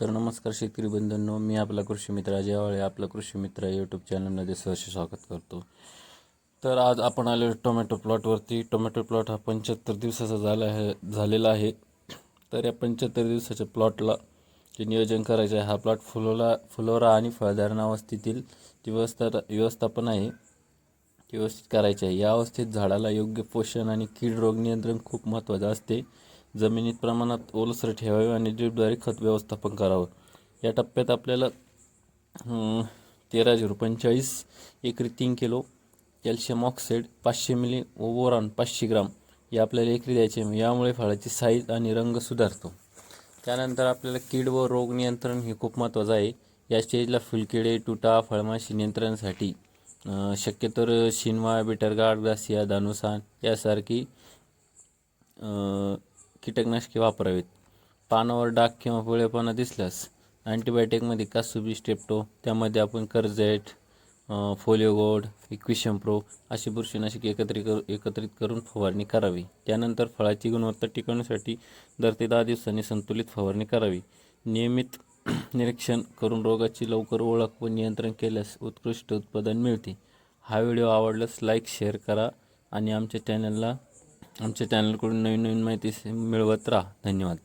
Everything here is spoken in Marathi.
तर नमस्कार शेतकरी बंधूंनो मी आपला कृषी मित्र अजय आवळे आपला कृषी मित्र यूट्यूब चॅनलमध्ये सहर्ष स्वागत करतो. तर आज आपण आलो टोमॅटो प्लॉटवरती टोमॅटो प्लॉट हा पंच्याहत्तर दिवसाचा झाला आहे झालेला आहे. तर या पंच्याहत्तर दिवसाच्या प्लॉटला जे नियोजन करायचं आहे हा प्लॉट फुलोला फुलोरा आणि फळधारणा अवस्थेतील जी व्यवस्था व्यवस्थापन आहे. ती व्यवस्थित करायची आहे. या अवस्थेत झाडाला योग्य पोषण आणि कीड रोग नियंत्रण खूप महत्त्वाचं असते. जमिनीत प्रमाणात ओलसर ठेवावे आणि ड्रीपद्वारे खत व्यवस्थापन करावं. या टप्प्यात आपल्याला तेरा झिरो पंचेचाळीस एकरी तीन किलो कॅल्शियम ऑक्साईड पाचशे मिली ओवरॉन पाचशे ग्राम हे आपल्याला एकरी द्यायचे यामुळे फळाची साईज आणि रंग सुधारतो. त्यानंतर आपल्याला कीड व रोग नियंत्रण हे खूप महत्त्वाचं आहे. या स्टेजला फुलकिडे तुटा फळमाशी नियंत्रणासाठी शक्यतोर शिनवा बिटरगाड ग्रासिया दानुसान यासारखी कीटकनाशके वापरावीत. पानावर डाग किंवा पिवळेपणा दिसल्यास अँटीबायोटिकमध्ये कासुबी स्टेप्टो त्यामध्ये आपण Curzate Folio Gold Equation Pro अशी बुरशीनाशके एकत्रित कर एकत्रित करून फवारणी करावी. त्यानंतर फळाची गुणवत्ता टिकवण्यासाठी दर ते दहा दिवसांनी संतुलित फवारणी करावी. नियमित निरीक्षण करून रोगाची लवकर ओळख व नियंत्रण केल्यास उत्कृष्ट उत्पादन मिळते. हा व्हिडिओ आवडल्यास लाईक शेअर करा आणि आमच्या चॅनलला आमच्या चॅनलकडून नवीन नवीन माहिती मिळवत राहा. धन्यवाद.